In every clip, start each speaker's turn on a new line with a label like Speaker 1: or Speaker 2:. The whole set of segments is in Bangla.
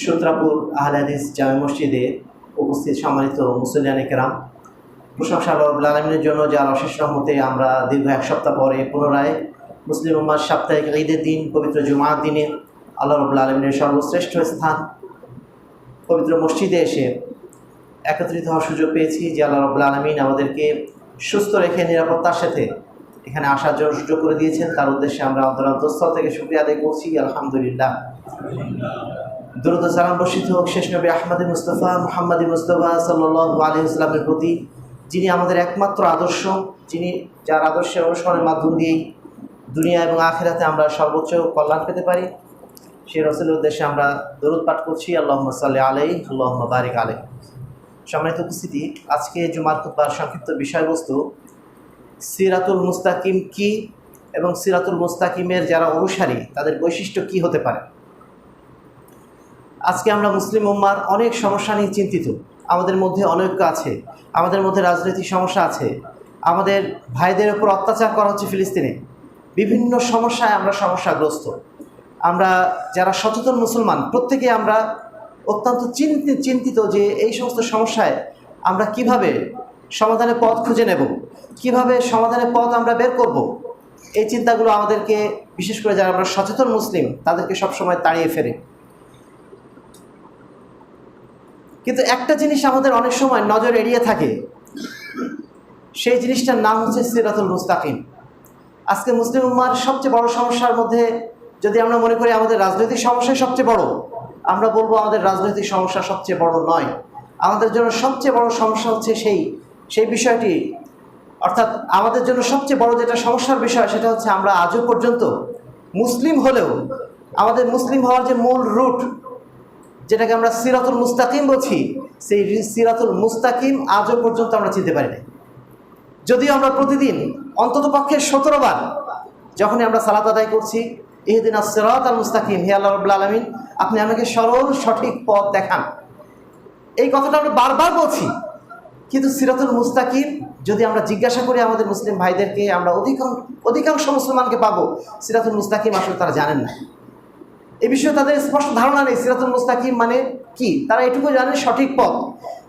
Speaker 1: সূত্রাপুর আহলে হাদিস জামে মসজিদে উপস্থিত সম্মানিত মুসলিয়ানে কেরাম। প্রশংসা রব্বুল আলমিনের জন্য যার অশেষ রহমতে আমরা দীর্ঘ এক সপ্তাহ পরে পুনরায় মুসলিম উম্মার সাপ্তাহিক ঈদের দিন, পবিত্র জুমার দিনে আল্লাহ রব্বুল আলমিনের সর্বশ্রেষ্ঠ স্থান, পবিত্র মসজিদে এসে একত্রিত হওয়ার সুযোগ পেয়েছি যে আল্লাহ রব্বুল আলমিন আমাদেরকে সুস্থ রেখে নিরাপত্তার সাথে এখানে আসার জন্য সুযোগ করে দিয়েছেন। তার উদ্দেশ্যে আমরা অন্তরান্তস্থল থেকে শুক্রিয়া আদায় করছি। আলহামদুলিল্লাহ। দুরুদ সালাম বর্ষিত হোক শেষ নবী আহমদী মুস্তফা, মোহাম্মদী মুস্তফা সাল্লাহ আলী ইসলামের প্রতি, যিনি আমাদের একমাত্র আদর্শ, যিনি যার আদর্শের অনুসরণের মাধ্যম দিয়েই দুনিয়া এবং আখেরাতে আমরা সর্বোচ্চ কল্যাণ পেতে পারি সেই রসুলের উদ্দেশ্যে আমরা দরুদ পাঠ করছি। আল্লাহ সাল্লি আলাই আল্লাহ বারিক আলাই সম্মানিত উপস্থিতি, আজকে জুমার খুতবার সংক্ষিপ্ত বিষয়বস্তু, সিরাতুল মুস্তাকিম কি এবং সিরাতুল মুস্তাকিমের যারা অনুসারী, তাদের বৈশিষ্ট্য কি হতে পারে? আজকে আমরা মুসলিম উম্মার অনেক সমস্যা নিয়ে চিন্তিত। আমাদের মধ্যে অনৈক্য আছে, আমাদের মধ্যে রাজনৈতিক সমস্যা আছে, আমাদের ভাইদের ওপর অত্যাচার করা হচ্ছে ফিলিস্তিনে। বিভিন্ন সমস্যায় আমরা সমস্যাগ্রস্ত। আমরা যারা সচেতন মুসলমান, প্রত্যেকে আমরা অত্যন্ত চিন্তিত চিন্তিত যে এই সমস্ত সমস্যায় আমরা কীভাবে সমাধানের পথ খুঁজে নেব, কীভাবে সমাধানের পথ আমরা বের করব, এই চিন্তাগুলো আমাদেরকে, বিশেষ করে যারা আমরা সচেতন মুসলিম, তাদেরকে সবসময় তাড়িয়ে ফেরে। কিন্তু একটা জিনিস আমাদের অনেক সময় নজর এড়িয়ে থাকে, সেই জিনিসটার নাম হচ্ছে সিরাতুল মুস্তাকিম। আজকে মুসলিম উম্মার সবচেয়ে বড় সমস্যার মধ্যে যদি আমরা মনে করি আমাদের রাজনৈতিক সমস্যাই সবচেয়ে বড়, আমরা বলব আমাদের রাজনৈতিক সমস্যা সবচেয়ে বড় নয়। আমাদের জন্য সবচেয়ে বড় সমস্যা হচ্ছে সেই সেই বিষয়টি। অর্থাৎ আমাদের জন্য সবচেয়ে বড় যেটা সমস্যার বিষয় সেটা হচ্ছে আমরা আজও পর্যন্ত মুসলিম হলেও, আমাদের মুসলিম হওয়ার যে মূল রুট যেটাকে আমরা সিরাতুল মুস্তাকিম বলছি, সেই সিরাতুল মুস্তাকিম আজও পর্যন্ত আমরা চিনতে পারি না যদিও আমরা প্রতিদিন, অন্তত পক্ষে সতেরো বার, যখনই আমরা সালাত আদায় করছি, ইহদিন সিরাত আল মুস্তাকিম, হে আল্লাহ রবুল্লা আলমিন, আপনি আমাকে সরল, সঠিক পথ দেখান। এই কথাটা আমরা বারবার বলছি, কিন্তু সিরাতুল মুস্তাকিম, যদি আমরা জিজ্ঞাসা করি আমাদের মুসলিম ভাইদেরকে, আমরা অধিকাংশ অধিকাংশ মুসলমানকে পাবো, সিরাতুল মুস্তাকিম আসলে তারা জানেন না। এ বিষয়ে তাদের স্পষ্ট ধারণা নেই, সিরাতুল মুস্তাকিম মানে কি? তারা এটুকু জানেন সঠিক পথ।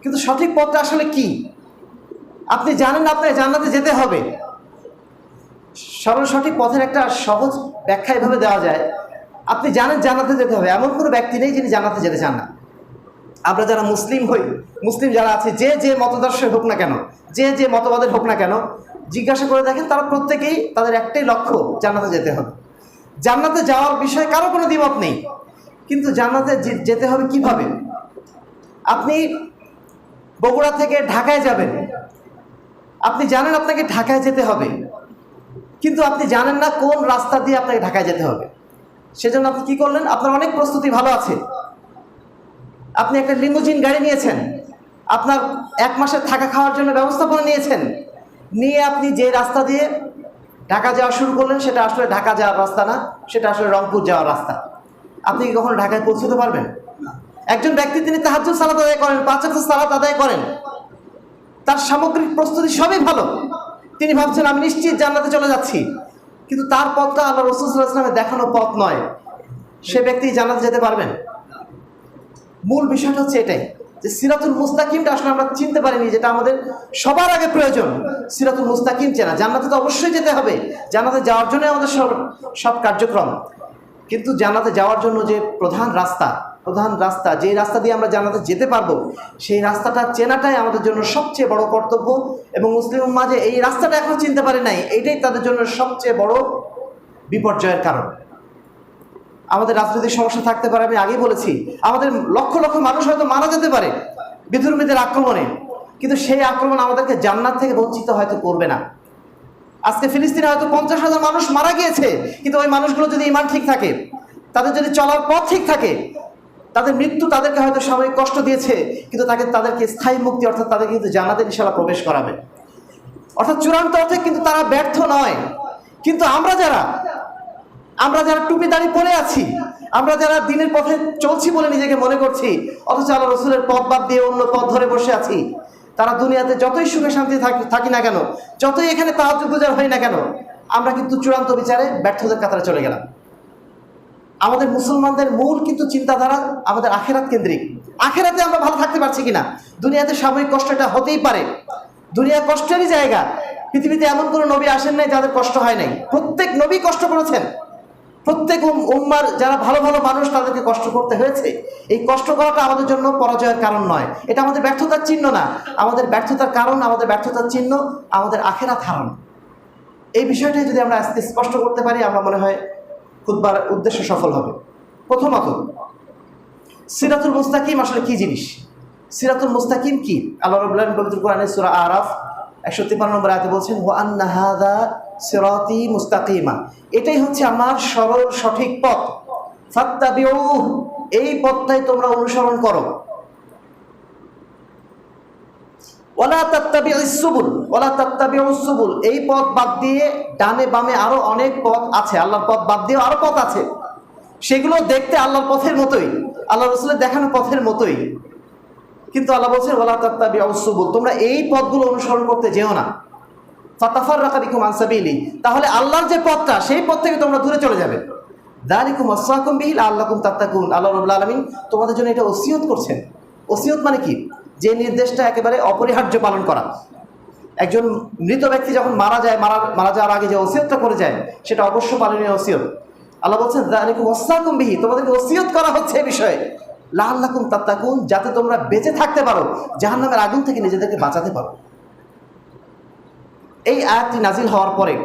Speaker 1: কিন্তু সঠিক পথটা আসলে কি? আপনি জানেন আপনাকে জান্নাতে যেতে হবে। সরল সঠিক পথের একটা সহজ ব্যাখ্যা এভাবে দেওয়া যায়। আপনি জানেন জান্নাতে যেতে হবে। এমন কোনো ব্যক্তি নেই যিনি জান্নাতে যেতে চান না। আমরা যারা মুসলিম হই, মুসলিম যারা আছে, যে যে মতদর্শের হোক না কেন, যে যে মতবাদের হোক না কেন, জিজ্ঞাসা করে দেখেন তারা প্রত্যেকেই তাদের একটাই লক্ষ্য, জান্নাতে যেতে হবে। জান্নাতে যাওয়ার বিষয়ে কারও কোনো দ্বিমত নেই। কিন্তু জান্নাতে যেতে হবে কীভাবে? আপনি বগুড়া থেকে ঢাকায় যাবেন। আপনি জানেন আপনাকে ঢাকায় যেতে হবে। কিন্তু আপনি জানেন না কোন রাস্তা দিয়ে আপনাকে ঢাকায় যেতে হবে। সেজন্য আপনি কি করলেন? আপনার অনেক প্রস্তুতি ভালো আছে। আপনি একটা লিমুজিন গাড়ি নিয়েছেন। আপনার এক মাসের থাকা খাওয়ার জন্য ব্যবস্থাপনা নিয়েছেন। নিয়ে আপনি যে রাস্তা দিয়ে ঢাকা যাওয়া শুরু করলেন, সেটা আসলে ঢাকা যাওয়ার রাস্তা না, সেটা আসলে রংপুর যাওয়ার রাস্তা। আপনি কি কখনো ঢাকায় পৌঁছতে পারবেন? একজন ব্যক্তি তিনি তাহাজ সালাত আদায় করেন, পাঁচ হাজার সালাত আদায় করেন। তার সামগ্রিক প্রস্তুতি সবই ভালো। তিনি ভাবছেন, আমি নিশ্চিত জান্নাতে চলে যাচ্ছি। কিন্তু তার পথটা আল্লাহ রসুলামের দেখানো পথ নয়। সে ব্যক্তি জান্নাতে যেতে পারবেন। মূল বিষয়টা হচ্ছে এটাই। যে সিরাতুল মুস্তাকিমটা আসলে আমরা চিনতে পারিনি, যেটা আমাদের সবার আগে প্রয়োজন। সিরাতুল মুস্তাকিম চেনা। জান্নাতে তো অবশ্যই যেতে হবে। জান্নাতে যাওয়ার জন্য আমাদের সব সব কার্যক্রম। কিন্তু জান্নাতে যাওয়ার জন্য যে প্রধান রাস্তা প্রধান রাস্তা, যে রাস্তা দিয়ে আমরা জান্নাতে যেতে পারব, সেই রাস্তাটা চেনাটাই আমাদের জন্য সবচেয়ে বড় কর্তব্য এবং মুসলিম মাঝে এই রাস্তাটা এখন চিনতে পারে নাই এইটাই তাদের জন্য সবচেয়ে বড় বিপর্যয়ের কারণ। আমাদের রাজনৈতিক সমস্যা থাকতে পারে, আমি আগেই বলেছি। আমাদের লক্ষ লক্ষ মানুষ হয়তো মারা যেতে পারে বিধর্মীদের আক্রমণে। কিন্তু সেই আক্রমণ আমাদেরকে জান্নাত থেকে বঞ্চিত হয়তো করবে না। আজকে ফিলিস্তিনে হয়তো পঞ্চাশ হাজার মানুষ মারা গিয়েছে, কিন্তু ওই মানুষগুলো যদি ইমান ঠিক থাকে, তাদের যদি চলার পথ ঠিক থাকে, তাদের মৃত্যু তাদেরকে হয়তো সাময়িক কষ্ট দিয়েছে, কিন্তু তাকে তাদেরকে স্থায়ী মুক্তি, অর্থাৎ তাদেরকে কিন্তু জান্নাতে ইনশাল্লাহ প্রবেশ করাবে। অর্থাৎ চূড়ান্ত অর্থে কিন্তু তারা ব্যর্থ নয়। কিন্তু আমরা যারা আমরা যারা টুপি দাঁড়ি পরে আছি, আমরা যারা দিনের পথে চলছি বলে নিজেকে মনে করছি, অথচ আল্লাহ রসুলের পথ বাদ দিয়ে অন্য পথ ধরে বসে আছি, তারা দুনিয়াতে যতই সুখে শান্তি থাকি না কেন, যতই এখানে তাহাজ গুজার হয় না কেন, আমরা কিন্তু চূড়ান্ত বিচারে ব্যর্থদের কাতারে চলে গেলাম। আমাদের মুসলমানদের মূল কিন্তু চিন্তাধারা আমাদের আখেরাত কেন্দ্রিক। আখেরাতে আমরা ভালো থাকতে পারছি কিনা? দুনিয়াতে সাময়িক কষ্টটা হতেই পারে। দুনিয়া কষ্টেরই জায়গা। পৃথিবীতে এমন কোনো নবী আসেন নাই যাদের কষ্ট হয় নাই। প্রত্যেক নবী কষ্ট করেছেন। প্রত্যেক উম- উম্মার যারা ভালো ভালো মানুষ তাদেরকে কষ্ট করতে হয়েছে। এই কষ্ট করাটা আমাদের জন্য পরাজয়ের কারণ নয়। এটা আমাদের ব্যর্থতার চিহ্ন না। আমাদের ব্যর্থতার কারণ, আমাদের ব্যর্থতার চিহ্ন, আমাদের আখেরা হারানো। এই বিষয়টাই যদি আমরা আজকে স্পষ্ট করতে পারি, আমরা মনে হয় খুদবার উদ্দেশ্য সফল হবে। প্রথমত, সিরাতুল মুস্তাকিম আসলে কি জিনিস? সিরাতুল মুস্তাকিম কি? আল্লাহ রবুল্লাহ পবিত্র কোরআনে সুরা আরাফ একশো তিপ্পান্ন নম্বর আয়তে বলছেন ও আন্না হাদা সিরাতি মুস্তাকিমা। এটাই হচ্ছে আমার সরল সঠিক পথ। ফাত্তাবিউ এই পথটাই তোমরা অনুসরণ করো। ওলা তাত্তাবিউ সুবুল ওলা তাত্তাবিউ সুবুল, এই পথ বাদ দিয়ে ডানে বামে আরও অনেক পথ আছে। আল্লাহর পথ বাদ দিয়ে আরও পথ আছে। সেগুলো দেখতে আল্লাহর পথের মতোই। আল্লাহ রসুলের দেখানো পথের মতোই। কিন্তু আল্লাহ বলছেন ওলা তাত্তাবিউ সুবুল। তোমরা এই পথগুলো অনুসরণ করতে যেও না। ফাতাফার রাকাবিকুম আনসাবিলি তাহলে আল্লাহর যে পথটা, সেই পথ থেকে তোমরা দূরে চলে যাবে। দালিকুম আসসাকুম বিহিল আল্লাহকুম তাত্তাকুন। আল্লাহ রবুল্লা আলমিন তোমাদের জন্য এটা ওসিয়ত করছেন। ওসিয়ত মানে কি? যে নির্দেশটা একেবারে অপরিহার্য পালন করা। একজন মৃত ব্যক্তি যখন মারা যায়, মারা মারা যাওয়ার আগে যে ওসিয়তটা করে যায়, সেটা অবশ্য পালনীয় ওসিয়ত। আল্লাহ বলছেন, দালিকুম আসসাকুম বিহি। তোমাদেরকে ওসিয়ত করা হচ্ছে এই বিষয়ে। লাল্লাকুম তাত্তাকুন, যাতে তোমরা বেঁচে থাকতে পারো, জাহান্নামের আগুন থেকে নিজেদেরকে বাঁচাতে পারো। এই আয়াতটি নাজিল হওয়ার পরে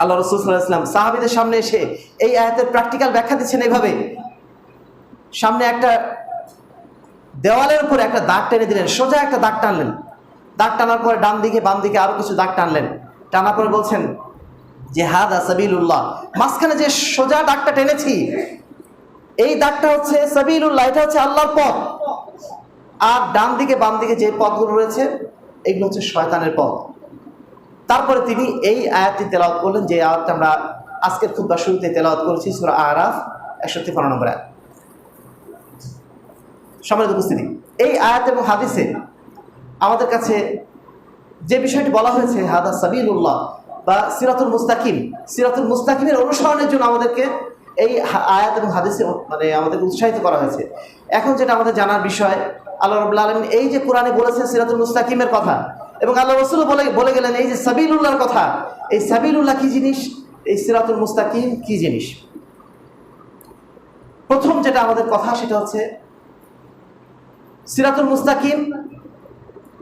Speaker 1: আল্লাহ রসুল ইসলাম সাহাবিদের সামনে এসে এই আয়াতের প্র্যাকটিক্যাল ব্যাখ্যা দিচ্ছেন এইভাবে। সামনে একটা দেওয়ালের উপরে একটা দাগ টেনে দিলেন, সোজা একটা দাগ টানলেন। দাগ টানার পরে ডান দিকে, বাম দিকে আরও কিছু দাগ টানলেন। টানার পরে বলছেন যে হাদ সাবিলুল্লাহ, মাঝখানে যে সোজা দাগটা টেনেছি এই দাগটা হচ্ছে সাবিলুল্লাহ এটা হচ্ছে আল্লাহর পথ। আর ডান দিকে, বাম দিকে যে পথগুলো রয়েছে, এগুলো হচ্ছে শয়তানের পথ। তারপরে তিনি এই আয়াতটি তেলাওয়াত করলেন, যে আয়াতটা আমরা আজকের খুববা শুরুতে তেলাওয়াত করেছি, সুরা আরাফ একশো তিপ্পান্ন নম্বর আয়াত। সম্মানিত উপস্থিতি, এই আয়াত এবং হাদিসে আমাদের কাছে যে বিষয়টি বলা হয়েছে, হাদা সাবিলুল্লাহ বা সিরাতুল মুস্তাকিম, সিরাতুল মুস্তাকিমের অনুসরণের জন্য আমাদেরকে এই আয়াত এবং হাদিসে মানে আমাদেরকে উৎসাহিত করা হয়েছে। এখন যেটা আমাদের জানার বিষয়, আল্লাহ রবুল্লা আলমিন এই যে কোরআনে বলেছেন সিরাতুল মুস্তাকিমের কথা, এবং আল্লাহ রসুল বলে বলে গেলেন এই যে সাবিলুল্লাহর কথা, এই সাবিলুল্লাহ কি জিনিস? এই সিরাতুল মুস্তাকিম কি জিনিস? প্রথম যেটা আমাদের কথা সেটা হচ্ছে, সিরাতুল মুস্তাকিম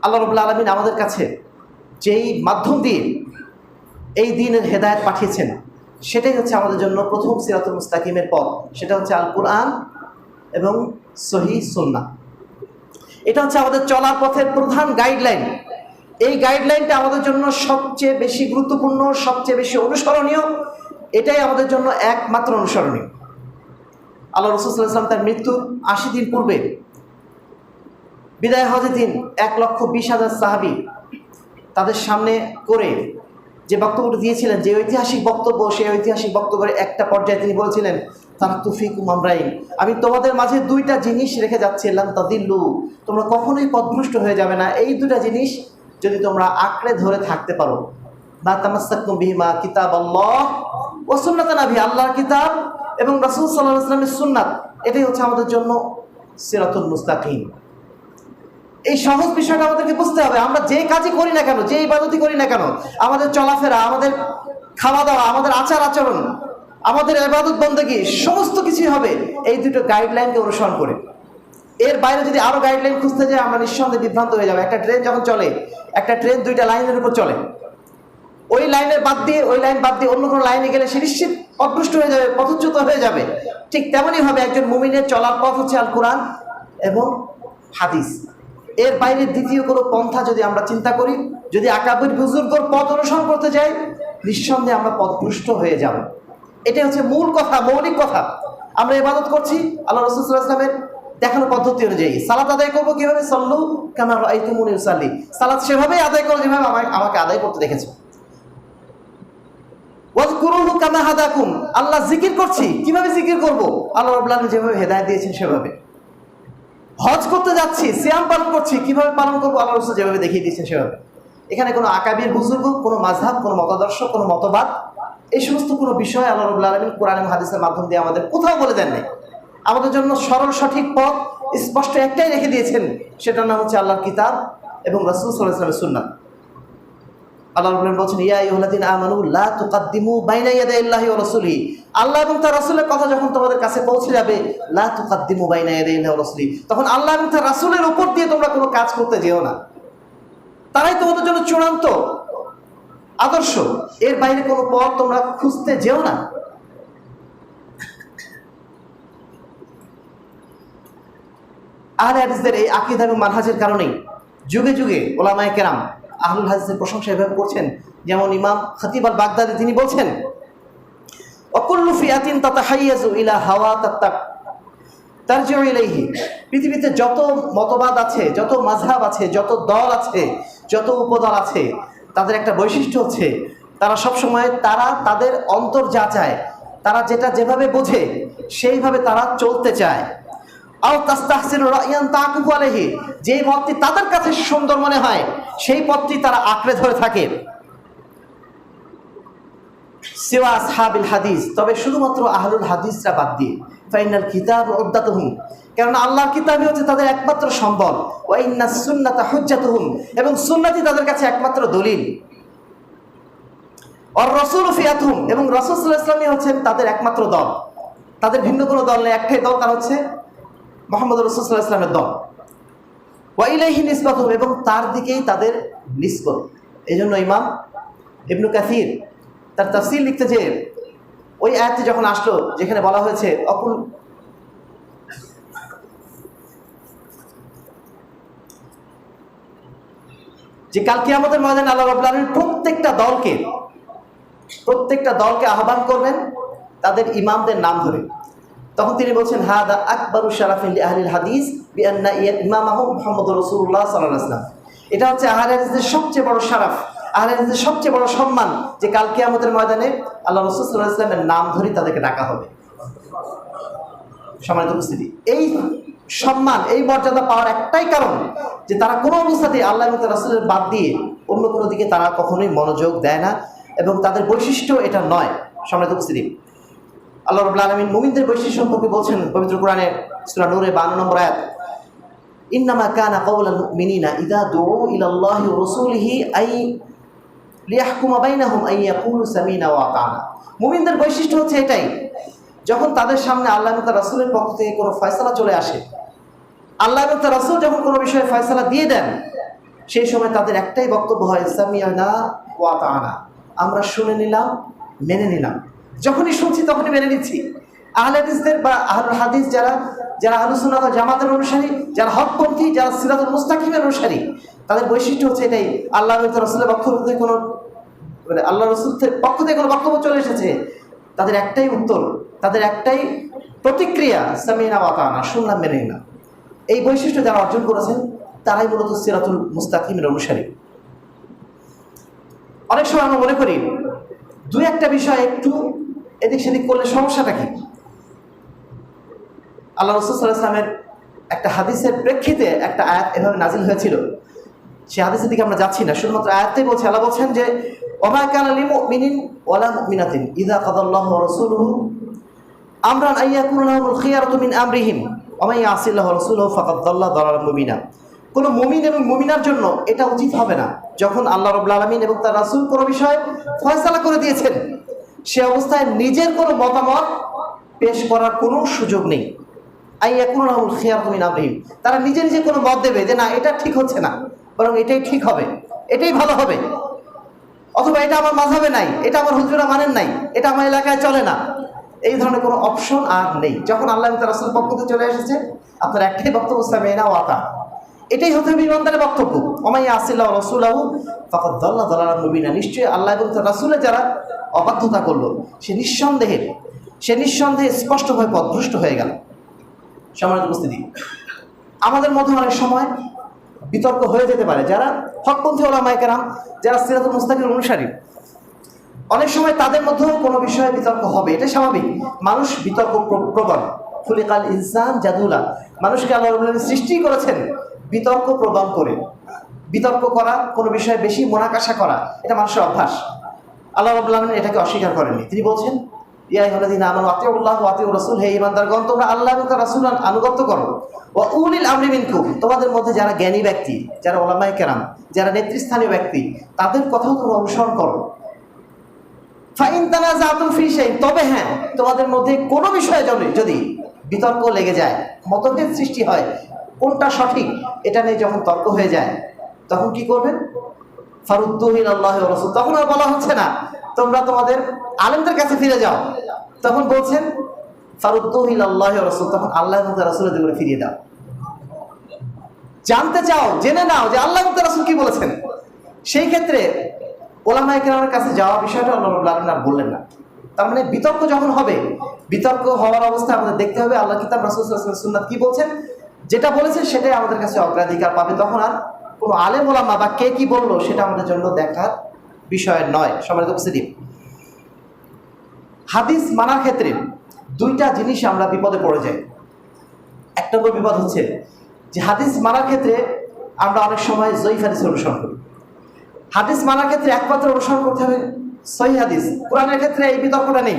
Speaker 1: আল্লাহ রবুল্লা আলমিন আমাদের কাছে যেই মাধ্যম দিয়ে এই দিনের হেদায়ত পাঠিয়েছেন সেটাই হচ্ছে আমাদের জন্য প্রথম সিরাতুল মুস্তাকিমের পথ। সেটা হচ্ছে আল কোরআন এবং সহি সুন্না এটা হচ্ছে আমাদের চলার পথের প্রধান গাইডলাইন এই গাইডলাইনটা আমাদের জন্য সবচেয়ে বেশি গুরুত্বপূর্ণ, সবচেয়ে বেশি অনুসরণীয়। এটাই আমাদের জন্য একমাত্র অনুসরণীয়। আল্লাহ রসুলাম তার মৃত্যুর আশি দিন পূর্বে বিদায় হজের দিন এক লক্ষ বিশ হাজার সাহাবি তাদের সামনে করে যে বক্তব্যটি দিয়েছিলেন, যে ঐতিহাসিক বক্তব্য, সেই ঐতিহাসিক বক্তব্যের একটা পর্যায়ে তিনি বলছিলেন, তারা তুফিক মামরাইন আমি তোমাদের মাঝে দুইটা জিনিস রেখে যাচ্ছি লান তাদিল্লু তোমরা কখনোই পথভ্রষ্ট হয়ে যাবে না। এই দুটা জিনিস যদি তোমরা আঁকড়ে ধরে থাকতে পারো। বা তামাসাক্কুম বিহিমা কিতাব আল্লাহ ও সুন্নাত নাভি আল্লাহর কিতাব এবং রাসূল সাল্লাহ ওয়াসাল্লামের সুন্নাত। এটাই হচ্ছে আমাদের জন্য সিরাতুল মুস্তাকিম। এই সহজ বিষয়টা আমাদেরকে বুঝতে হবে। আমরা যে কাজই করি না কেন, যে ইবাদতই করি না কেন, আমাদের চলাফেরা, আমাদের খাওয়া দাওয়া আমাদের আচার আচরণ আমাদের ইবাদত বন্দী সমস্ত কিছুই হবে এই দুটো গাইডলাইনকে অনুসরণ করে। এর বাইরে যদি আরও গাইডলাইন খুঁজতে যাই, আমরা নিঃসন্দেহে বিভ্রান্ত হয়ে যাবে। একটা ট্রেন যখন চলে, একটা ট্রেন দুইটা লাইনের উপর চলে। ওই লাইনের বাদ দিয়ে, ওই লাইন বাদ দিয়ে অন্য কোনো লাইনে গেলে সে নিশ্চিত অদৃষ্ট হয়ে যাবে, পথচ্যুত হয়ে যাবে। ঠিক তেমনই হবে একজন মুমিনের চলার পথ হচ্ছে আল কোরআন এবং হাদিস। এর বাইরে দ্বিতীয় কোনো পন্থা যদি আমরা চিন্তা করি, যদি আকাবির বুজুর্গর পথ অনুসরণ করতে যাই, নিঃসন্দেহে আমরা পথভ্রষ্ট হয়ে যাব। এটা হচ্ছে মূল কথা, মৌলিক কথা। আমরা ইবাদত করছি, আল্লাহ রসুল্লাহ ইসলামের দেখানো পদ্ধতি অনুযায়ী। সালাত আদায় করব কীভাবে? সল্লু কামার আইতুমুনি সাল্লি সালাত সেভাবেই আদায় করো যেভাবে আমাকে আমাকে আদায় করতে দেখেছ। আল্লাহ জিকির করছি, কীভাবে জিকির করব? আল্লাহ আলামিন যেভাবে হেদায়েত দিয়েছেন সেভাবে। হজ করতে যাচ্ছি শ্যাম পালন করছি, কীভাবে পালন করব? আল্লাহ রসুল যেভাবে দেখিয়ে দিয়েছেন সেভাবে। এখানে কোনো আকাবির, বুজুর্গ, কোনো মাঝহাব কোনো মতাদর্শ, কোনো মতবাদ, এই সমস্ত কোনো বিষয় আল্লাহ রবুল্লা আলমিন কোরআন হাদিসের মাধ্যম দিয়ে আমাদের কোথাও বলে দেন নাই আমাদের জন্য সরল, সঠিক পথ, স্পষ্ট একটাই রেখে দিয়েছেন, সেটার নাম হচ্ছে আল্লাহর কিতাব এবং রসুল সাল্লাহ সাল্লামের সুন্নাত। আল্লাহ রবুল্লাহ বলছেন, ইয়া আমানু, লা তুকাদ্দিমু বাইনা ইয়াদাই আল্লাহি ওয়া আল্লাহ এবং তার রাসূলের কথা যখন তোমাদের কাছে পৌঁছে যাবে, লা তুকাদ্দিমু বাইনা ইয়াদাই আল্লাহি ওয়া তখন আল্লাহ এবং তার রাসূলের উপর দিয়ে তোমরা কোনো কাজ করতে যেও না। তারাই তোমাদের জন্য চূড়ান্ত আদর্শ। এর বাইরে কোনো পথ তোমরা খুঁজতে যেও না। আর এই আকিদা এবং মানহাজের কারণেই যুগে যুগে ওলামায় কেরাম আহলুল হাদিসের প্রশংসা এভাবে করছেন, যেমন ইমাম খতিব আল বাগদাদি তিনি বলছেন, অকুল্লু ফিয়াতিন তাতাহাইয়াজু ইলা হাওয়া তাত্তাক তারজিউ ইলাইহি। পৃথিবীতে যত মতবাদ আছে, যত মাযহাব আছে, যত দল আছে, যত উপদল আছে, তাদের একটা বৈশিষ্ট্য হচ্ছে, তারা সব সময় তারা তাদের অন্তর যা চায়, তারা যেটা যেভাবে বোঝে, সেইভাবে তারা চলতে চায়। আও তাস্তাহসির রায়ান তাকুফু আলাইহি যে পথটি তাদের কাছে সুন্দর মনে হয় সেই পথটি তারা আঁকড়ে ধরে থাকে। সিওয়া হাদিস। তবে শুধুমাত্র আহলুল হাদিসরা বাদ দিয়ে ফাইনাল কিতাব কারণ আল্লাহর কিতাবই হচ্ছে তাদের একমাত্র সম্বল। এবং সুন্নাতি তাদের কাছে একমাত্র দলিল। আর রসুল ফিয়াতুহুম। এবং রসুল ওয়াসাল্লামই হচ্ছেন তাদের একমাত্র দল। তাদের ভিন্ন কোনো দল নেই। একটাই দল তার হচ্ছে মোহাম্মদ রসুল্লাহ ইসলামের দল। ওয়াইলাহি নিসবাত, এবং তার দিকেই তাদের নিসবত। এই জন্য ইমাম ইবনু কাসির তার তাফসির লিখতে যে ওই আয়াতটি যখন আসলো, যেখানে বলা হয়েছে, অকুল যে কালকে আমাদের ময়দানে আল্লাহ আলমীর প্রত্যেকটা দলকে প্রত্যেকটা দলকে আহ্বান করবেন, তাদের ইমামদের নাম ধরে। তখন তিনি বলছেন, হাদা আকবরু শারাফিল আহলিল হাদিস মোহাম্মদ রসুল্লাহ সাল্লাহ আসলাম এটা হচ্ছে আহলে হাদিসের সবচেয়ে বড় শারাফ। আহলে হাদিসের সবচেয়ে বড় সম্মান যে কালকে আমাদের ময়দানে আল্লাহ রসুল সাল্লাহ ইসলামের নাম ধরে তাদেরকে ডাকা হবে। সম্মানিত উপস্থিতি, এই সম্মান, এই মর্যাদা পাওয়ার একটাই কারণ যে তারা কোনো অবস্থাতেই আল্লাহ রাসুলের বাদ দিয়ে অন্য কোনো দিকে তারা কখনোই মনোযোগ দেয় না এবং তাদের বৈশিষ্ট্য এটা নয়। সম্মানিত উপস্থিতি আল্লাহ রবুল্লা আলমিন মুমিনদের বৈশিষ্ট্য সম্পর্কে বলছেন পবিত্র কোরআনে সুরা নূরে বান্ন নম্বর আয়াত, ইন্নামা কানা কওলাল মুমিনিনা ইদা দুউ ইলাল্লাহি ওয়া রাসূলিহি আই লিয়াহকুমা বাইনাহুম আই ইয়াকুলু সামিনা ওয়া আতানা। মুমিনদের বৈশিষ্ট্য হচ্ছে এটাই, যখন তাদের সামনে আল্লাহ এবং তার রাসূলের পক্ষ থেকে কোনো ফয়সালা চলে আসে, আল্লাহ এবং তার রাসূল যখন কোনো বিষয়ে ফয়সালা দিয়ে দেন, সেই সময় তাদের একটাই বক্তব্য হয় সামিয়ানা ওয়া আতানা। আমরা শুনে নিলাম, মেনে নিলাম। যখনই শুনছি তখনই মেনে নিচ্ছি। আহলে হাদিসদের বা আহলুল হাদিস যারা যারা আলোচনা জামাতের অনুসারী, যারা হকপন্থী, যারা সিরাতুল মুস্তাকিমের অনুসারী, তাদের বৈশিষ্ট্য হচ্ছে এটাই আল্লাহ রসুলের পক্ষ থেকে কোনো মানে আল্লাহ রসুলের পক্ষ থেকে কোনো বক্তব্য চলে এসেছে, তাদের একটাই উত্তর, তাদের একটাই প্রতিক্রিয়া, সামিনা ওয়াতানা শুনলাম, মেনে নিলাম। এই বৈশিষ্ট্য যারা অর্জন করেছেন, তারাই মূলত সিরাতুল মুস্তাকিমের অনুসারী। অনেক সময় আমরা মনে করি দু একটা বিষয় একটু এদিক সেদিক করলে সমস্যাটা কি? আল্লাহ রসুলামের একটা হাদিসের প্রেক্ষিতে একটা আয়াত এভাবে নাজিল হয়েছিল। সে হাদিসের দিকে আমরা যাচ্ছি না, শুধুমাত্র আয়াতটাই বলছে, আল্লাহ বলছেন যে, ওমা কান আলী মিনিন মিনাতিন মিন মুমিন এবং মুমিনার জন্য এটা উচিত হবে না। যখন আল্লাহ রবুল্লা আলমিন এবং তার রাসুল কোনো বিষয়ে ফয়সালা করে দিয়েছেন সে অবস্থায় নিজের কোনো মতামত পেশ করার কোনো সুযোগ নেই। আই এখন খেয়াল তুমি নামরিম তারা নিজে নিজে কোনো মত দেবে যে, না, এটা ঠিক হচ্ছে না। বরং এটাই ঠিক হবে। এটাই ভালো হবে। অথবা এটা আমার মাঝাবে নাই, এটা আমার হুজুরা মানেন নাই, এটা আমার এলাকায় চলে না। এই ধরনের কোনো অপশন আর নেই। যখন আল্লাহ তার রাসুল পক্ষ চলে এসেছে, আপনার একটাই বক্তব্য, সামেনা ওয়াতা। এটাই হতে হবে ইমানদারের বক্তব্য। অমাই আসিল্লাহ রসুল্লাহ ফকত দল্লা দলাল মুবিনা। নিশ্চয়ই আল্লাহ এবং তার রাসুলে যারা অবাধ্যতা করল, সে নিঃসন্দেহে সে নিঃসন্দেহে স্পষ্টভাবে পথভ্রষ্ট হয়ে গেল। সমাজ উপস্থিতি, আমাদের মধ্যে অনেক সময় বিতর্ক হয়ে যেতে পারে। যারা হকপন্থী ওলা মাইকেরাম যারা সিরাতুল মুস্তাকির অনুসারী, অনেক সময় তাদের মধ্যেও কোনো বিষয়ে বিতর্ক হবে। এটা স্বাভাবিক। মানুষ বিতর্ক প্র- প্রবণ। খুলিকাল ইনসান জাদুলা। মানুষকে আল্লাহ সৃষ্টি করেছেন বিতর্ক প্রদান করে। বিতর্ক করা, কোনো বিষয়ে বেশি মোনাকাশা করা, এটা মানুষের অভ্যাস। আল্লাহ আলামিন এটাকে অস্বীকার করেননি। তিনি বলছেন, ইয়া আইয়ুহাল্লাযীনা আমানু আতিউল্লাহ ওয়া আতিউর রাসূল, হে ঈমানদারগণ, তোমরা আল্লাহ এবং তার রাসূল আনুগত্য করো। ওয়া উলিল আমরি মিনকুম, তোমাদের মধ্যে যারা জ্ঞানী ব্যক্তি, যারা ওলামায়ে কেরাম, যারা নেতৃস্থানীয় ব্যক্তি, তাদের কথাও তোমরা অনুসরণ করো। ফাইন তানাজাতুম ফি শাইইন, তবে হ্যাঁ তোমাদের মধ্যে কোনো বিষয়ে যদি বিতর্ক লেগে যায়, মতভেদ সৃষ্টি হয়। কোনটা সঠিক, এটা নিয়ে যখন তর্ক হয়ে যায়, তখন কি করবেন? ফারুদ্দুহিন আল্লাহ রসুল, তখন আর বলা হচ্ছে না। তোমরা তোমাদের আলেমদের কাছে ফিরে যাও। তখন বলছেন ফারুদ্দুহিন আল্লাহ রসুল, তখন আল্লাহ রসুলের দিকে ফিরিয়ে দাও। জানতে চাও, জেনে নাও যে আল্লাহ রসুল কি বলেছেন। সেই ক্ষেত্রে ওলামা একরামের কাছে যাওয়া বিষয়টা আল্লাহ রাব্বুল বললেন না। তার মানে বিতর্ক যখন হবে, বিতর্ক হওয়ার অবস্থায় আমাদের দেখতে হবে। আল্লাহ কিতাব রাসূল সুন্নাত কি বলছেন? যেটা বলেছেন সেটাই আমাদের কাছে অগ্রাধিকার পাবে। তখন আর কোনো আলেম ওলামা বা কে কি বলল সেটা আমাদের জন্য দেখার বিষয় নয়। সমাজ উপস্থিতি। হাদিস মানার ক্ষেত্রে দুইটা জিনিস আমরা বিপদে পড়ে যাই। এক নম্বর বিপদ হচ্ছে যে হাদিস মানার ক্ষেত্রে আমরা অনেক সময় জয়ীফ হাদিস অনুসরণ করি। হাদিস মানার ক্ষেত্রে একমাত্র অনুসরণ করতে হবে সহি হাদিস। কোরআনের ক্ষেত্রে এই বিতর্কটা নেই।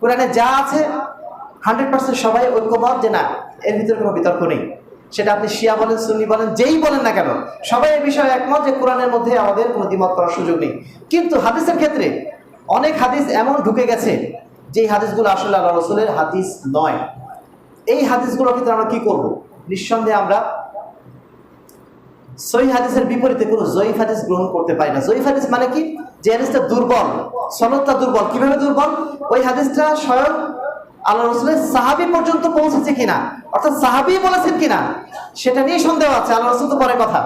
Speaker 1: কোরআনে যা আছে হান্ড্রেড পার্সেন্ট সবাই ঐক্যমত যে না, এর ভিতরে কোনো বিতর্ক নেই। সেটা আপনি শিয়া বলেন, সুন্নি বলেন, যেই বলেন না কেন, সবাই এই বিষয়ে একমত যে কোরআনের মধ্যে আমাদের কোনো দ্বিমত করার সুযোগ নেই। কিন্তু হাদিসের ক্ষেত্রে অনেক হাদিস এমন ঢুকে গেছে যে হাদিসগুলো আসলে আল্লাহ রসুলের হাদিস নয়। এই হাদিসগুলোর ক্ষেত্রে আমরা কি করব? নিঃসন্দেহে আমরা সহি হাদিসের বিপরীতে কোনো জয়ীফ হাদিস গ্রহণ করতে পারি না। জয়ীফ হাদিস মানে কি? যে হাদিসটা দুর্বল, সনদটা দুর্বল, কীভাবে দুর্বল? ওই হাদিসটা স্বয়ং আল্লাহ রসুলের সাহাবি পর্যন্ত পৌঁছেছে কিনা? অর্থাৎ সাহাবি বলেছেন কিনা? সেটা নিয়ে সন্দেহ আছে, আল্লাহ রসুল তো পরে কথা।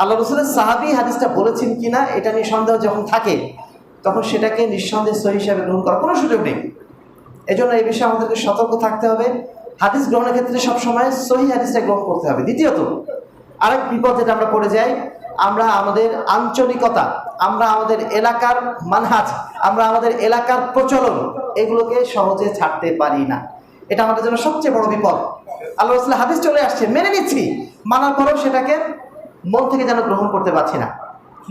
Speaker 1: আল্লাহ রসুলের সাহাবি হাদিসটা বলেছেন কিনা, এটা নিয়ে সন্দেহ যখন থাকে, তখন সেটাকে নিঃসন্দেহ সহি হিসাবে গ্রহণ করার কোনো সুযোগ নেই। এজন্য এই বিষয়ে আমাদেরকে সতর্ক থাকতে হবে। হাদিস গ্রহণের ক্ষেত্রে সবসময় সহি হাদিসটা গ্রহণ করতে হবে। দ্বিতীয়ত, আরেক বিপদ যেটা আমরা পড়ে যাই আমরা আমাদের আঞ্চলিকতা, আমরা আমাদের এলাকার মানহাজ, আমরা আমাদের এলাকার প্রচলন এগুলোকে সহজে ছাড়তে পারি না। এটা আমাদের জন্য সবচেয়ে বড় বিপদ। আল্লাহ রসুল্লাহ হাদিস চলে আসছে, মেনে নিচ্ছি, মানার পরেও সেটাকে মন থেকে যেন গ্রহণ করতে পারছি না।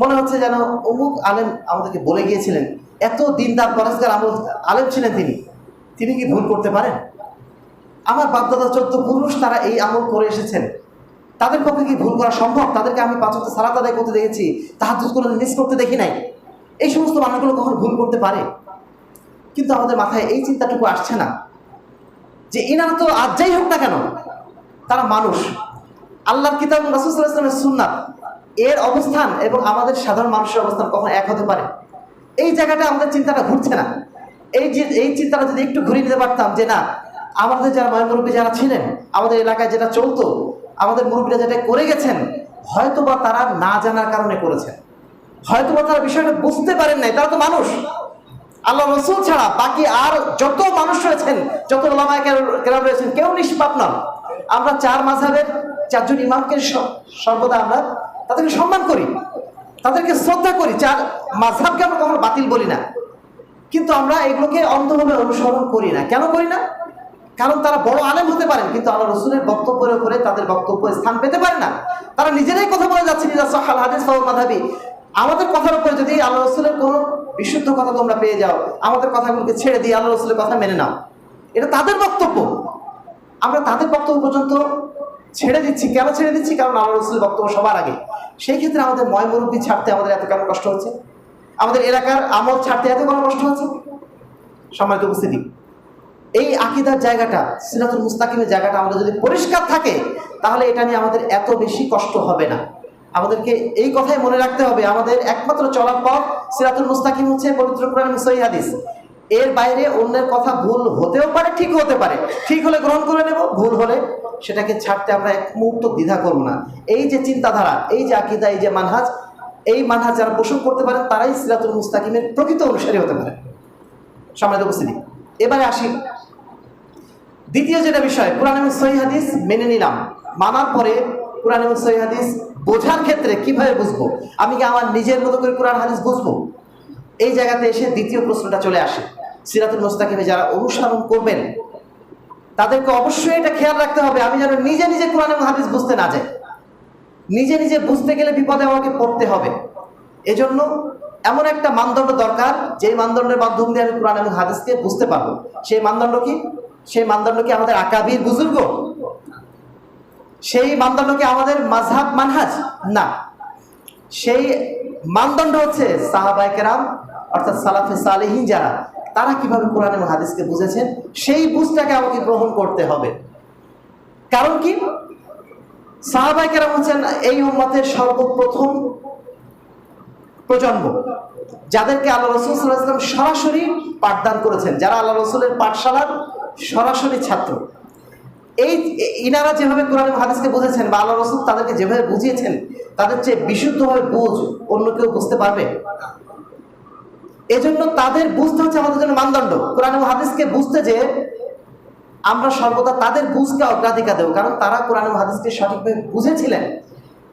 Speaker 1: মনে হচ্ছে যেন অমুক আলেম আমাদেরকে বলে গিয়েছিলেন, এত দিনদার পরেশগার আমল, আলেম ছিলেন তিনি তিনি কি ভুল করতে পারেন? আমার বাপদাদা চোদ্দ পুরুষ তারা এই আমল করে এসেছেন তাদের পক্ষে কি ভুল করা সম্ভব? তাদেরকে আমি পাঁচ হপ্তাহ সালাত আদায় করতে দেখেছি তাহার কোনো মিস করতে দেখি নাই। এই সমস্ত মানুষগুলো কখন ভুল করতে পারে? কিন্তু আমাদের মাথায় এই চিন্তাটুকু আসছে না যে এনারা তো আর যাই হোক না কেন, তারা মানুষ। আল্লাহর কিতাব রাসুসাল্লাহ ইসলামের সুন্নাত, এর অবস্থান এবং আমাদের সাধারণ মানুষের অবস্থান কখন এক হতে পারে? এই জায়গাটা আমাদের চিন্তাটা ঘুরছে না। এই যে, এই চিন্তাটা যদি একটু ঘুরিয়ে নিতে পারতাম যে না, আমাদের যারা ময়মুরব্বী যারা ছিলেন, আমাদের এলাকায় যেটা চলতো আমাদের মুরব্বীরা যেটা করে গেছেন, হয়তোবা তারা না জানার কারণে করেছেন। হয়তোবা তারা বিষয়টা বুঝতে পারেন নাই, তারা তো মানুষ। আল্লাহ রসুল ছাড়া বাকি আর যত মানুষ রয়েছেন, যত কেরাম রয়েছেন, কেউ নিষ্পাপ নন। আমরা চার মাঝাবের চারজন ইমামকে সর্বদা আমরা তাদেরকে সম্মান করি, তাদেরকে শ্রদ্ধা করি। চার মাঝহাবকে আমরা কখনো বাতিল বলি না। কিন্তু আমরা এগুলোকে অন্ধভাবে অনুসরণ করি না। কেন করি না? কারণ তারা বড় আলেম হতে পারেন, কিন্তু আল্লাহ রসুলের বক্তব্যের উপরে তাদের বক্তব্য স্থান পেতে পারে না। তারা নিজেরাই কথা বলে যাচ্ছে আমাদের কথার উপরে যদি আল্লাহ রসুলের কোনো বিশুদ্ধ কথা তোমরা পেয়ে যাও, আমাদের কথাগুলোকে ছেড়ে দিয়ে আল্লাহ রসুলের কথা মেনে নাও। এটা তাদের বক্তব্য। আমরা তাদের বক্তব্য পর্যন্ত ছেড়ে দিচ্ছি। কেন ছেড়ে দিচ্ছি? কারণ আল্লাহ রসুলের বক্তব্য সবার আগে। সেই ক্ষেত্রে আমাদের ময় মুরব্বী ছাড়তে আমাদের এত কেন কষ্ট হচ্ছে? আমাদের এলাকার আমল ছাড়তে এত কেন কষ্ট হচ্ছে? সম্মানিত উপস্থিতি। এই আকিদার জায়গাটা, সিরাতুল মুস্তাকিমের জায়গাটা আমাদের যদি পরিষ্কার থাকে, তাহলে এটা নিয়ে আমাদের এত বেশি কষ্ট হবে না। আমাদেরকে এই কথাই মনে রাখতে হবে, আমাদের একমাত্র চলার পথ সিরাতুল মুস্তাকিম হচ্ছে পবিত্র কোরআন হাদিস। এর বাইরে অন্যের কথা ভুল হতেও পারে, ঠিক হতে পারে। ঠিক হলে গ্রহণ করে নেব, ভুল হলে সেটাকে ছাড়তে আমরা এক মুহূর্ত দ্বিধা করব না। এই যে চিন্তাধারা, এই যে আকিদা, এই যে মানহাজ, এই মানহাজ যারা পোষণ করতে পারে তারাই সিরাতুল মুস্তাকিমের প্রকৃত অনুসারী হতে পারে সম্মানিত উপস্থিতি, এবারে আসি। দ্বিতীয় যেটা বিষয়, কোরআন এবং সহি হাদিস মেনে নিলাম। মানার পরে কোরআন এবং সহি হাদিস বোঝার ক্ষেত্রে কীভাবে বুঝব? আমি কি আমার নিজের মতো করে কোরআন হাদিস বুঝব? এই জায়গাতে এসে দ্বিতীয় প্রশ্নটা চলে আসে। সিরাতুল মুস্তাকিমে যারা অনুসরণ করবেন, তাদেরকে অবশ্যই এটা খেয়াল রাখতে হবে, আমি যেন নিজে নিজে কোরআন এবং হাদিস বুঝতে না যাই। নিজে নিজে বুঝতে গেলে বিপদে আমাকে পড়তে হবে। এজন্য এমন একটা মানদণ্ড দরকার, যেই মানদণ্ডের মাধ্যম দিয়ে আমি কোরআন এবং হাদিসকে বুঝতে পারব। সেই মানদণ্ড কি? সেই মানদণ্ড কি আমাদের আকাবির বুজুর্গ? সেই মানদণ্ড কি আমাদের মাঝহাব মানহাজ? না। সেই মানদণ্ড হচ্ছে সাহাবাইকেরাম অর্থাৎ সালাফে সালেহীন যারা, তারা কীভাবে কোরআন এবং হাদিসকে বুঝেছেন? সেই বুঝটাকে আমাকে গ্রহণ করতে হবে। কারণ কি? সাহাবাইকেরাম হচ্ছেন এই উম্মতের সর্বপ্রথম প্রজন্ম। যাদেরকে আল্লাহ রসুল সাল্লাহাম সরাসরি পাঠদান করেছেন, যারা আল্লাহ রসুলের পাঠশালার সরাসরি ছাত্র। এই ইনারা যেভাবে কোরআন হাদিসকে বুঝেছেন বা আল্লাহ রসুল তাদেরকে যেভাবে বুঝিয়েছেন, তাদের চেয়ে বিশুদ্ধভাবে বুঝ অন্য কেউ বুঝতে পারবে। এজন্য তাদের বুঝতে হচ্ছে আমাদের জন্য মানদণ্ড। কোরআন হাদিসকে বুঝতে যে আমরা সর্বদা তাদের বুঝকে অগ্রাধিকার দেবো, কারণ তারা কোরআন হাদিসকে সঠিকভাবে বুঝেছিলেন।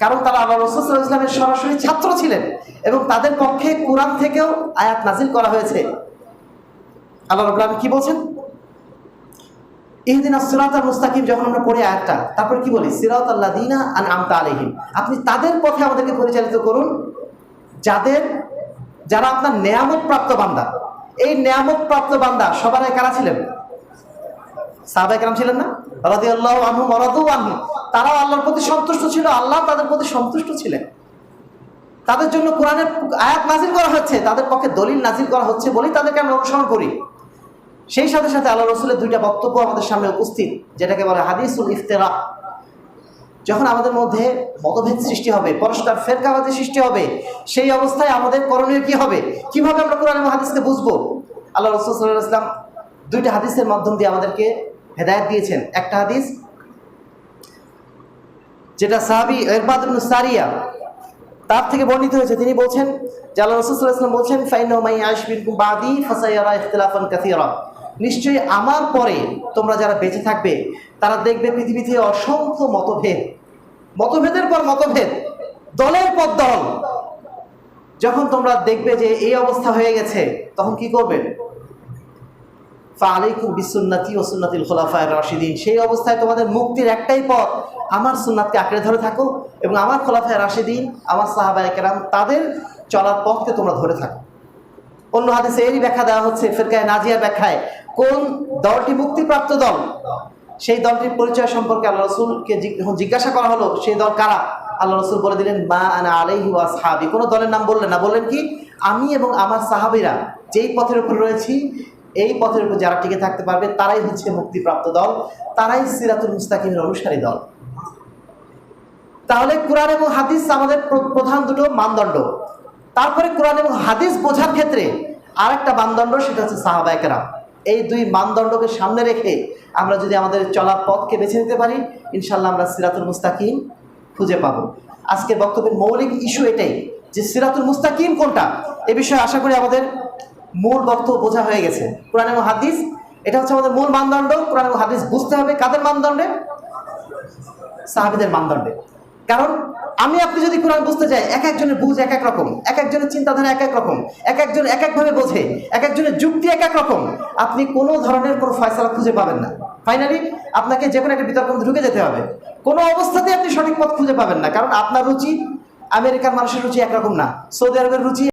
Speaker 1: কারণ তারা আল্লাহ রসুল ইসলামের সরাসরি ছাত্র ছিলেন এবং তাদের পক্ষে কোরআন থেকেও আয়াত নাজিল করা হয়েছে। আল্লাহ রবুল্লাহ কি বলছেন? ইহদিন সিরাত আল মুস্তাকিম, যখন আমরা পড়ি আয়াতটা, তারপর কি বলি? সিরাত আল্লাহ দিনা আন আমতা আলহিম আপনি তাদের পথে আমাদেরকে পরিচালিত করুন, যাদের, যারা আপনার নেয়ামত প্রাপ্ত বান্দা। এই নেয়ামত প্রাপ্ত বান্দা সবার কারা ছিলেন? সাহাবাই কেরাম ছিলেন না? রাদি আল্লাহ আনহু মরাদু আনহু। তারাও আল্লাহর প্রতি সন্তুষ্ট ছিল, আল্লাহ তাদের প্রতি সন্তুষ্ট ছিলেন। তাদের জন্য কোরআনের আয়াত নাজিল করা হচ্ছে, তাদের পক্ষে দলিল নাজিল করা হচ্ছে বলেই তাদেরকে আমরা অনুসরণ করি। সেই সাথে সাথে আল্লাহ রসুলের দুইটা বক্তব্য আমাদের সামনে উপস্থিত, যেটাকে বলে হাদিসুল ইফতেরা। যখন আমাদের মধ্যে মতভেদ সৃষ্টি হবে, পরস্পর ফেরকাবাজি সৃষ্টি হবে, সেই অবস্থায় আমাদের করণীয় কি হবে? কীভাবে আমরা কোরআন হাদিসকে বুঝব? আল্লাহ রসুল সাল্লাহ ইসলাম দুইটা হাদিসের মাধ্যম দিয়ে আমাদেরকে হেদায়ত দিয়েছেন। একটা হাদিস যেটা সাহাবি এরবাদ সারিয়া তার থেকে বর্ণিত হয়েছে, তিনি বলছেন যে আল্লাহ রসুল সাল্লাহ ইসলাম বলছেন বাদি, ফাসাইয়ারা নিশ্চয়ই আমার পরে তোমরা যারা বেঁচে থাকবে, তারা দেখবে পৃথিবীতে অসংখ্য মতভেদ। মতভেদের পর মতভেদ, দলের পর দল। যখন তোমরা দেখবে যে এই অবস্থা হয়ে গেছে, তখন কি করবে? ফালাইকুম বিসুন্নাতি ও সুন্নাতিল খোলাফায় রাশিদিন। সেই অবস্থায় তোমাদের মুক্তির একটাই পথ আমার সুন্নাতকে আঁকড়ে ধরে থাকো এবং আমার খোলাফায় রাশিদিন, আমার সাহাবায় কেরাম, তাদের চলার পথকে তোমরা ধরে থাকো। অন্য হাদিসে এরই ব্যাখ্যা দেওয়া হচ্ছে, ফেরকায় নাজিয়ার ব্যাখ্যায় কোন দলটি মুক্তিপ্রাপ্ত দল? সেই দলটির পরিচয় সম্পর্কে আল্লাহ রসুলকে যখন জিজ্ঞাসা করা হলো, সেই দল কারা? আল্লাহ রসুল বলে দিলেন, মা আনা আলাইহি সাহাবি কোনো দলের নাম বললেন না, বললেন কি, আমি এবং আমার সাহাবিরা যেই পথের উপর রয়েছি, এই পথের উপর যারা টিকে থাকতে পারবে, তারাই হচ্ছে মুক্তিপ্রাপ্ত দল, তারাই সিরাতুল মুস্তাকিমের অনুসারী দল। তাহলে কোরআন এবং হাদিস আমাদের প্র- প্রধান দুটো মানদণ্ড। তারপরে কোরআন এবং হাদিস বোঝার ক্ষেত্রে আরেকটা মানদণ্ড সেটা হচ্ছে সাহাবায়কেরা এই দুই মানদণ্ডকে সামনে রেখে আমরা যদি আমাদের চলার পথকে বেছে নিতে পারি ইনশাল্লাহ আমরা সিরাতুল মুস্তাকিম খুঁজে পাবো। আজকের বক্তব্যের মৌলিক ইস্যু এটাই যে সিরাতুল মুস্তাকিম কোনটা? এ বিষয়ে আশা করি আমাদের মূল বক্তব্য বোঝা হয়ে গেছে। কোরআন এবং হাদিস, এটা হচ্ছে আমাদের মূল মানদণ্ড। কোরআন এবং হাদিস বুঝতে হবে কাদের মানদণ্ডে? সাহাবিদের মানদণ্ডে। কারণ আমি আপনি যদি কোরআন বুঝতে চাই, এক একজনের বুঝ এক এক রকম, এক একজনের চিন্তাধারা এক এক রকম, এক একজন এক একভাবে বোঝে, এক একজনের যুক্তি এক এক রকম, আপনি কোনো ধরনের কোনো ফয়সালা খুঁজে পাবেন না। ফাইনালি আপনাকে যে কোনো একটা বিতর্ক ঢুকে যেতে হবে। কোনো অবস্থাতেই আপনি সঠিক পথ খুঁজে পাবেন না, কারণ আপনার রুচি আমেরিকার মানুষের রুচি একরকম না, সৌদি আরবের রুচি